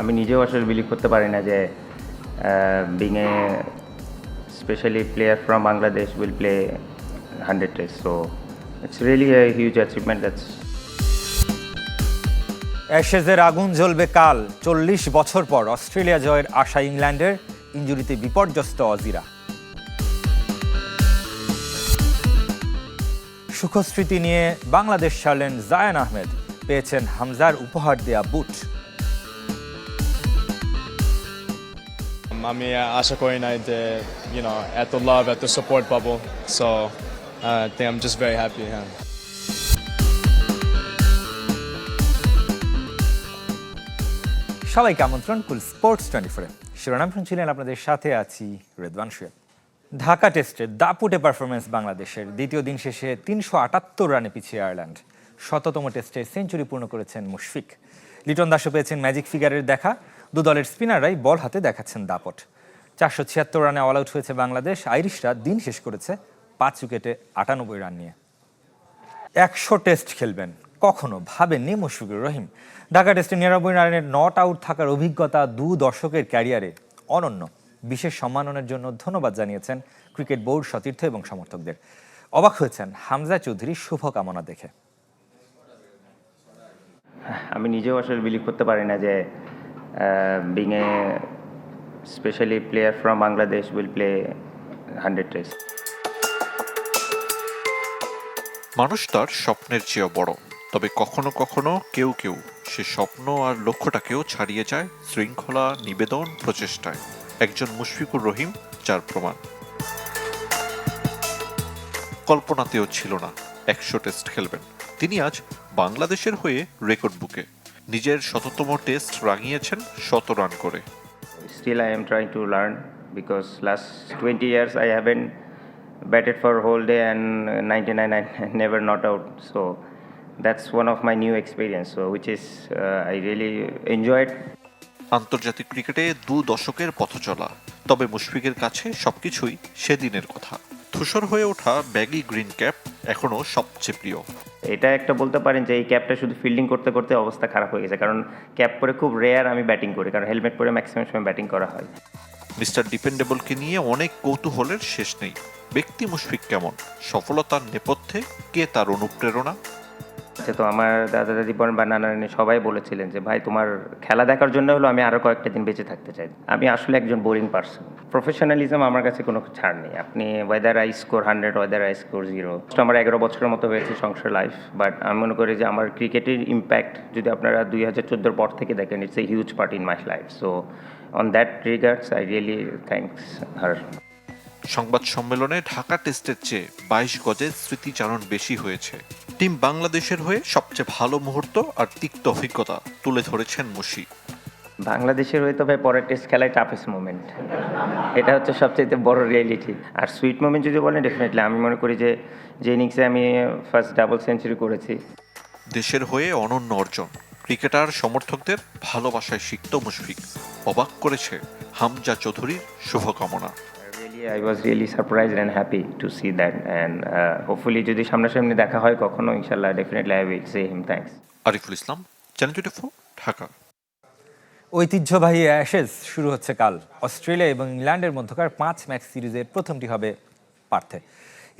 আমি নিজেও আসলে বিলিভ করতে পারি না যে being a specially player from Bangladesh will play hundred test so it's really a huge achievement that's অ্যাশেজের আগুন জ্বলবে কাল, চল্লিশ বছর পর অস্ট্রেলিয়া জয়ের আশা ইংল্যান্ডের, ইঞ্জুরিতে বিপর্যস্ত অজিরা। সুখস্মৃতি নিয়ে বাংলাদেশ ছাড়লেন জায়ান আহমেদ, পেয়েছেন হামজার উপহার দেয়া বুট। আমি আশা করি নাই যে, you know, এত লাভ এত সাপোর্ট পাবো। So I am just very happy হ্যাঁ সবাইকে আমন্ত্রণ কুল স্পোর্টস টোয়েন্টি ফোরে শিরোনাম শুনছিলেন আপনাদের সাথে আছি রেদওয়ান শুয়েব ঢাকা টেস্টে দাপুটে পারফরমেন্স বাংলাদেশের। দ্বিতীয় দিন শেষে তিনশো আটাত্তর রানে পিছিয়ে আয়ারল্যান্ড। শততম টেস্টে সেঞ্চুরি পূর্ণ করেছেন মুশফিক। লিটন দাসও পেয়েছেন ম্যাজিক ফিগারের দেখা। দু দলের স্পিনাররাই বল হাতে দেখাচ্ছেন দাপট। চারশো ছিয়াত্তর রানে অল আউট হয়েছে বাংলাদেশ। আইরিশরা দিন শেষ করেছে পাঁচ উইকেটে আটানব্বই রান নিয়ে। একশো টেস্ট খেলবেন। কখনো ভাবেননি মুশফিকুর রহিম। ঢাকা টেস্টে নিরানব্বই রানের নট আউট থাকার অভিজ্ঞতা দু দশকের ক্যারিয়ারে অনন্য। বিশেষ সম্মাননের জন্য ধন্যবাদ জানিয়েছেন ক্রিকেট বোর্ড সতীর্থ এবং সমর্থকদের। অবাক হয়েছেন হামজা চৌধুরীর শুভকামনা দেখে। আমি নিজেও আসলে বিলিভ করতে পারি না যে being a specially player from Bangladesh will play hundred test মানুষ তার স্বপ্নের চেয়েও বড়। তবে কখনো কখনো কেউ কেউ সে স্বপ্ন আর লক্ষ্যটাকেও ছাড়িয়ে যায় শৃঙ্খলা, নিবেদন, প্রচেষ্টায়। একজন মুশফিকুর রহিম, যার প্রমাণ। কল্পনাতেও ছিল না। একশো টেস্ট খেলবেন। তিনি আজ বাংলাদেশের হয়ে রেকর্ড বুকে। নিজের শততম টেস্ট রাঙিয়েছেন শত রান করে। Still I am trying to learn because last twenty years I have batted for whole day and ninety nine I never not out so that's one of my new experience so which is I really enjoyed আন্তর্জাতিক ক্রিকেটে দু দশকের পথ চলা তবে মুশফিকের কাছে সবকিছুই সেদিনের কথা। ধূসর হয়ে ওঠা ব্যাগি গ্রিন ক্যাপ এখনও সবচেয়ে প্রিয়। এটা একটা বলতে পারেন যে এই ক্যাপটা শুধু ফিল্ডিং করতে করতে অবস্থা খারাপ হয়ে গেছে। কারণ ক্যাপ পরে খুব রেয়ার আমি ব্যাটিং করি, কারণ হেলমেট পরে ম্যাক্সিমাম সময় ব্যাটিং করা হয়। মিস্টার ডিপেন্ডেবলকে নিয়ে অনেক কৌতূহলের শেষ নেই। ব্যক্তি মুশফিক কেমন? সফলতার নেপথ্যে কে তার অনুপ্রেরণা? আচ্ছা তো আমার দাদা দাদি বলেন বা নানা নানি সবাই বলেছিলেন যে, ভাই, তোমার খেলা দেখার জন্য হলো আমি আরও কয়েকটা দিন বেঁচে থাকতে চাই। আমি আসলে একজন বোরিং পার্সন প্রফেশনালিজম আমার কাছে কোনো ছাড় নেই। আপনি whether I score hundred whether I score zero আমার এগারো বছরের মতো হয়েছে সংসার লাইফ বাট আমি মনে করি যে আমার ক্রিকেটের ইম্প্যাক্ট যদি আপনারা দুই হাজার চোদ্দোর পর থেকে দেখেন it's a huge part in my life so on that regards I really thanks her সংবাদ সম্মেলনে ঢাকা টেস্টের চেয়ে বাইশ গজের স্মৃতিচারণ বেশি হয়েছে। টিম বাংলাদেশের হয়ে সবচেয়ে ভালো মুহূর্ত আর তিক্ত অভিজ্ঞতা তুলে ধরেছেন মুশি। বাংলাদেশের হয়তো ভাই পরের টেস্ট খেলায় টাফেস্ট মোমেন্ট এটা হচ্ছে সবচেয়ে বড় রিয়েলিটি আর সুইট মোমেন্ট যদি বলেন ডেফিনেটলি আমি মনে করি যে যে ইনিংসে আমি ফার্স্ট ডাবল সেঞ্চুরি করেছি। দেশের হয়ে অনন্য অর্জন। ক্রিকেটার সমর্থকদের ভালোবাসায় সিক্ত মুশফিক। অবাক করেছে হামজা চৌধুরীর শুভকামনা। Really I was really surprise and happy to see that and hopefully যদি সামনাসামনি দেখা হয় কখনো ইনশাল্লাহ definitely I will say him thanks Ariful Islam channel twenty four Dhaka. ঐতিহ্যবাহী অ্যাশেজ শুরু হচ্ছে কাল। অস্ট্রেলিয়া এবং ইংল্যান্ডের মধ্যকার পাঁচ ম্যাচ সিরিজের প্রথমটি হবে পার্থে।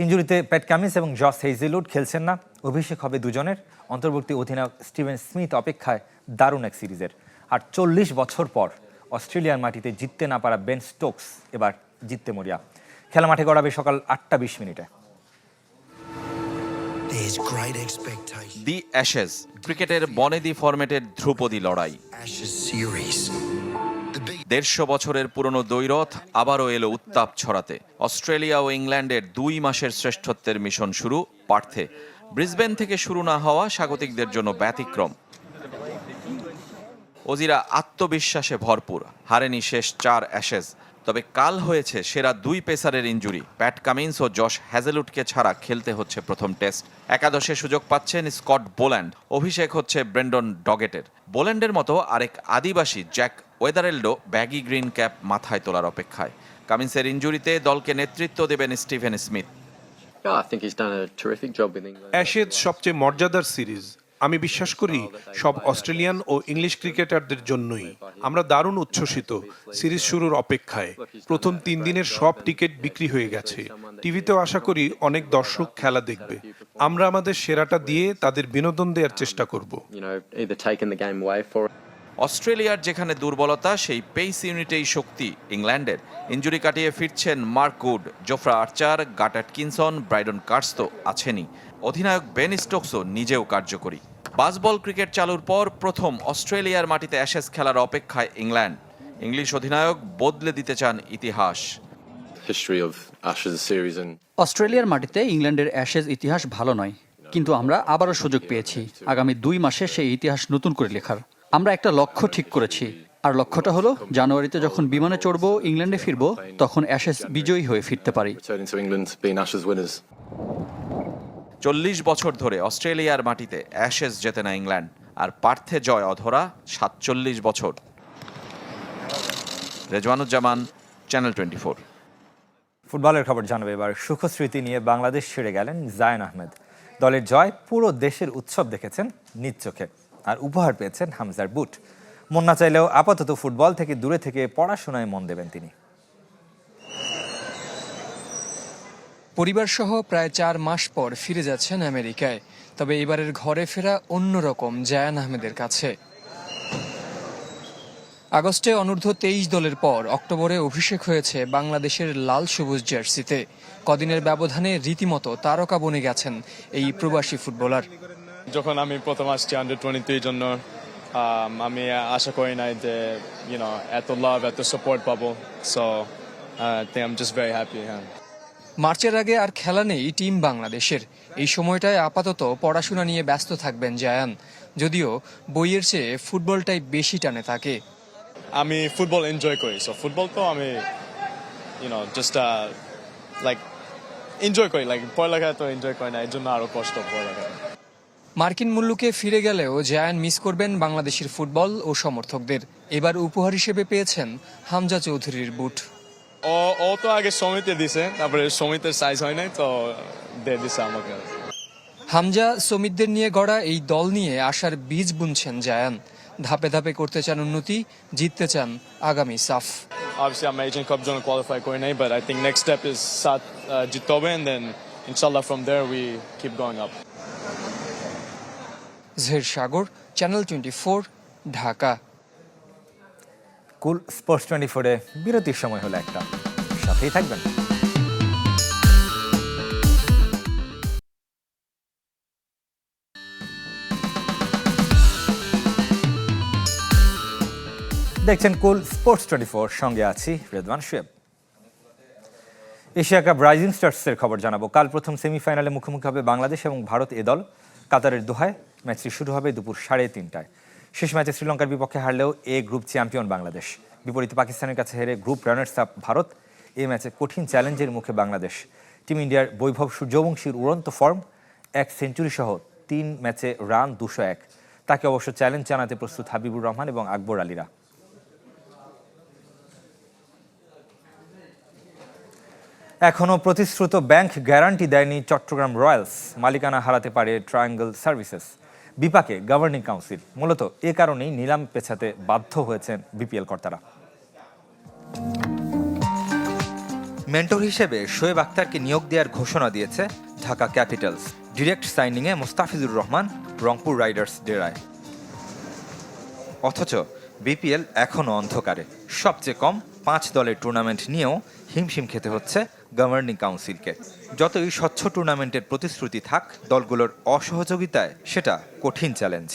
ইঞ্জুরিতে প্যাট কামিন্স এবং জস হেইজেলউড খেলছেন না। অভিষেক হবে দুজনের। অন্তর্বর্তী অধিনায়ক স্টিভেন স্মিথ অপেক্ষায় দারুণ এক সিরিজের। আর চল্লিশ বছর পর অস্ট্রেলিয়ার মাটিতে জিততে না পারা বেন স্টোকস এবার জিততে মরিয়া। খেলা মাঠে গড়াবে সকাল আটটা বিশ মিনিটে। দি অ্যাশেজ ক্রিকেটের বনেদি ফরম্যাটের ধ্রুপদী লড়াই। দেড়শো বছরের পুরনো দ্বৈরথ আবারও এলো উত্তাপ ছড়াতে। অস্ট্রেলিয়া ও ইংল্যান্ডের দুই মাসের শ্রেষ্ঠত্বের মিশন শুরু পার্থে। ব্রিসবেন থেকে শুরু না হওয়া স্বাগতিকদের জন্য ব্যতিক্রম। ওজিরা আত্মবিশ্বাসে ভরপুর হারেনি শেষ চার অ্যাশেজ তবে কাল হয়েছে সেরা দুই পেসারের ইঞ্জুরি। প্যাট কামিন্স ও জশ হ্যাজেলুটকে ছাড়া খেলতে হচ্ছে প্রথম টেস্ট। একাদশে সুযোগ পাচ্ছেন স্কট বোল্যান্ড। অভিষেক হচ্ছে ব্রেন্ডন ডগেটের। বোল্যান্ডের মতো আরেক আদিবাসী জ্যাক ওয়েদারেল্ডো ব্যাগি গ্রিন ক্যাপ মাথায় তোলার অপেক্ষায়। কামিন্সের ইঞ্জুরিতে দলকে নেতৃত্ব দেবেন স্টিভেন স্মিথ. অ্যাশেজ সবচেয়ে মর্যাদার সিরিজ। আমি বিশ্বাস করি সব অস্ট্রেলিয়ান ও ইংলিশ ক্রিকেটারদের জন্যই। আমরা দারুণ উচ্ছ্বসিত। সিরিজ শুরুর অপেক্ষায়। প্রথম তিন দিনের সব টিকিট বিক্রি হয়ে গেছে। টিভিতেও আশা করি অনেক দর্শক খেলা দেখবে। আমরা আমাদের সেরাটা দিয়ে তাদের বিনোদন দেওয়ার চেষ্টা করব। অস্ট্রেলিয়ার যেখানে দুর্বলতা সেই পেস ইউনিটেই শক্তি ইংল্যান্ডের। ইঞ্জুরি কাটিয়ে ফিরছেন Mark Wood Jofra Archer Gus Atkinson Brydon Carse তো আছেনই। অধিনায়ক বেন স্টোকসও নিজেও কার্যকরী। বাসবল ক্রিকেট চালুর পর প্রথম অস্ট্রেলিয়ার মাটিতে অ্যাশেজ খেলার অপেক্ষায় ইংল্যান্ড। ইংলিশ অধিনায়ক বদলে দিতে চান ইতিহাস। অস্ট্রেলিয়ার মাটিতে ইংল্যান্ডের অ্যাশেজ ইতিহাস ভালো নয় কিন্তু আমরা আবারও সুযোগ পেয়েছি। আগামী দুই মাসে সেই ইতিহাস নতুন করে লেখার। আমরা একটা লক্ষ্য ঠিক করেছি আর লক্ষ্যটা হলো জানুয়ারিতে যখন বিমানে চড়বো ইংল্যান্ডে ফিরবো তখন অ্যাশেজ বিজয়ী হয়ে ফিরতে পারি। চল্লিশ বছর ধরে অস্ট্রেলিয়ার মাটিতে অ্যাশেজ জেতে না ইংল্যান্ড, আর পার্থে জয় অধরা সাতচল্লিশ বছর। Rezwanuzzaman, channel twenty four. ফুটবলের খবর জানাবে এবার। সুখস্মৃতি নিয়ে বাংলাদেশ ছেড়ে গেলেন জায়ন আহমেদ। দলের জয় পুরো দেশের উৎসব দেখেছেন নিজ চোখে, আর উপহার পেয়েছেন হামজার বুট। মন না চাইলেও আপাতত ফুটবল থেকে দূরে থেকে পড়াশোনায় মন দেবেন তিনি। পরিবারসহ প্রায় চার মাস পর ফিরে যাচ্ছেন আমেরিকায়। তবে এবারের ঘরে ফেরা অন্যরকম জায়ান আহমেদের কাছে। আগস্টে অনূর্ধ্ব তেইশ দলের পর অক্টোবরে অভিষেক হয়েছে বাংলাদেশের লাল সবুজ জার্সিতে। কদিনের ব্যবধানে রীতিমতো তারকা বনে গেছেন এই প্রবাসী ফুটবলার। যখন আমি প্রথম আসছি আন্ডার টোয়েন্টির জন্য, আমি আশা করি নাই যে ইউনো এত লাভ এত সাপোর্ট পাবো। So I am just very happy হ্যাঁ। মার্চের আগে আর খেলা নেই টিম বাংলাদেশের। এই সময়টায় আপাতত পড়াশোনা নিয়ে ব্যস্ত থাকবেন জায়ান। যদিও বইয়ের চেয়ে ফুটবলটাই বেশি টানে তাকে। আমি ফুটবল এনজয় করি সো ফুটবল তো আমি you know just like enjoy করি লাইক পড়ালেখা তো এনজয় করি না এর জন্য আরও কষ্ট পড়ালেখা। মার্কিন মুল্লুকে ফিরে গেলেও জায়ান মিস করবেন বাংলাদেশের ফুটবল ও সমর্থকদের। এবার উপহার হিসেবে পেয়েছেন হামজা চৌধুরীর বুট। ও ও তো আগে সমিতে দিছে তারপরে সমিতের সাইজ হয় নাই তো দিয়ে দিছে আমাকে। হামজা শ্রমিকদের নিয়ে গড়া এই দল নিয়ে আশার বীজ বুনছেন জায়ান। ধাপে ধাপে করতে চান উন্নতি জিততে চান আগামী সাফ। Obviously, I'm Asian Cup জন্য qualify করি নাই, but I think next step is সাত জিততে হবে and then inshallah from there we keep going up. Zaher Sagar channel twenty Dhaka. Cool sports twenty ফোরে বিরতির সময় হলো একটা। সাথেই থাকবেন। দেখছেন কুল স্পোর্টস টোয়েন্টি ফোর, সঙ্গে আছি Redwan Shoaib. Asia cup rising স্টার্সের খবর জানাব। কাল প্রথম সেমিফাইনালে মুখোমুখি হবে বাংলাদেশ এবং ভারত এ দল। কাতারের দোহায় ম্যাচটি শুরু হবে দুপুর সাড়ে তিনটায়। শেষ ম্যাচে শ্রীলঙ্কার বিপক্ষে হারলেও এ গ্রুপ চ্যাম্পিয়ন বাংলাদেশ। বিপরীতে পাকিস্তানের কাছে হেরে গ্রুপ রানার্স আপ ভারত। এই ম্যাচে কঠিন চ্যালেঞ্জের মুখে বাংলাদেশ। টিম ইন্ডিয়ার বৈভব সূর্যবংশীর উড়ন্ত ফর্ম এক সেঞ্চুরি সহ তিন ম্যাচে রান দুশো এক। তাকে অবশ্য চ্যালেঞ্জ জানাতে প্রস্তুত হাবিবুর রহমান এবং আকবর আলীরা। এখনও প্রতিশ্রুত ব্যাংক গ্যারান্টি দেয়নি চট্টগ্রাম রয়্যালস। মালিকানা হারাতে পারে ট্রায়াঙ্গল সার্ভিসেস। বিপাকে গভর্নিং কাউন্সিল মূলত এ কারণেই নিলাম পেছাতে বাধ্য হয়েছেন বিপিএল কর্তারা। মেন্টর হিসেবে শোয়েব আক্তারকে নিয়োগ দেওয়ার ঘোষণা দিয়েছে ঢাকা ক্যাপিটালস। ডিরেক্ট সাইনিংয়ে মোস্তাফিজুর রহমান, রংপুর রাইডার্স ডেরায় অথচ বিপিএল এখনও অন্ধকারে। সবচেয়ে কম পাঁচ দলের টুর্নামেন্ট নিয়েও হিমশিম খেতে হচ্ছে গভর্নিং কাউন্সিলকে যতই স্বচ্ছ টুর্নামেন্টের প্রতিশ্রুতি থাক, দলগুলোর অসহযোগিতায় সেটা কঠিন চ্যালেঞ্জ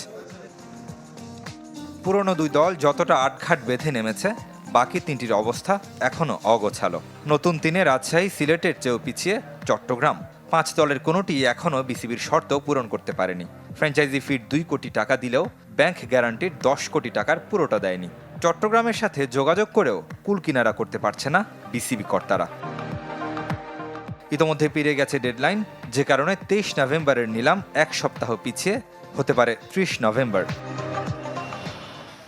পুরনো দুই দল যতটা আটঘাট বেঁধে নেমেছে, বাকি তিনটির অবস্থা এখনও অগোছালো। নতুন তিনে রাজশাহী, সিলেটের চেয়েও পিছিয়ে চট্টগ্রাম। পাঁচ দলের কোনোটি এখনও বিসিবির শর্ত পূরণ করতে পারেনি। ফ্র্যাঞ্চাইজি ফিট দুই কোটি টাকা দিলেও ব্যাংক গ্যারান্টির দশ কোটি টাকার পুরোটা দেয়নি। চট্টগ্রামের সাথে যোগাযোগ করেও কুল কিনারা করতে পারছে না বিসিবি কর্তারা। ইতোমধ্যে পেরিয়ে গেছে ডেডলাইন যে কারণে তেইশ নভেম্বরের নিলাম এক সপ্তাহ পিছিয়ে হতে পারে ত্রিশ নভেম্বর।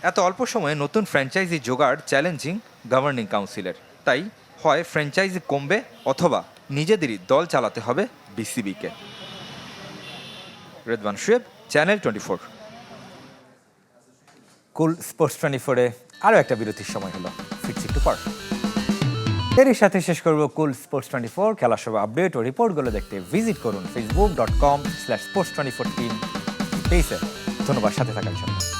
এত অল্প সময়ে নতুন ফ্র্যাঞ্চাইজি জোগাড় চ্যালেঞ্জিং গভর্নিং কাউন্সিলের তাই হয় ফ্র্যাঞ্চাইজি কমবে অথবা নিজেদেরই দল চালাতে হবে বিসিবিকে Redwan Shoaib, channel twenty four. Cool sports twenty ফোরে আরও একটা বিরতির সময় হলো। ফিরছি একটু পর। এরই সাথে শেষ করব কুল স্পোর্টস টোয়েন্টি ফোর খেলা সব আপডেট ও রিপোর্টগুলো দেখতে ভিজিট করুন Facebook dot com slash sports twenty four team পেজে ধন্যবাদ, সাথে থাকার জন্য।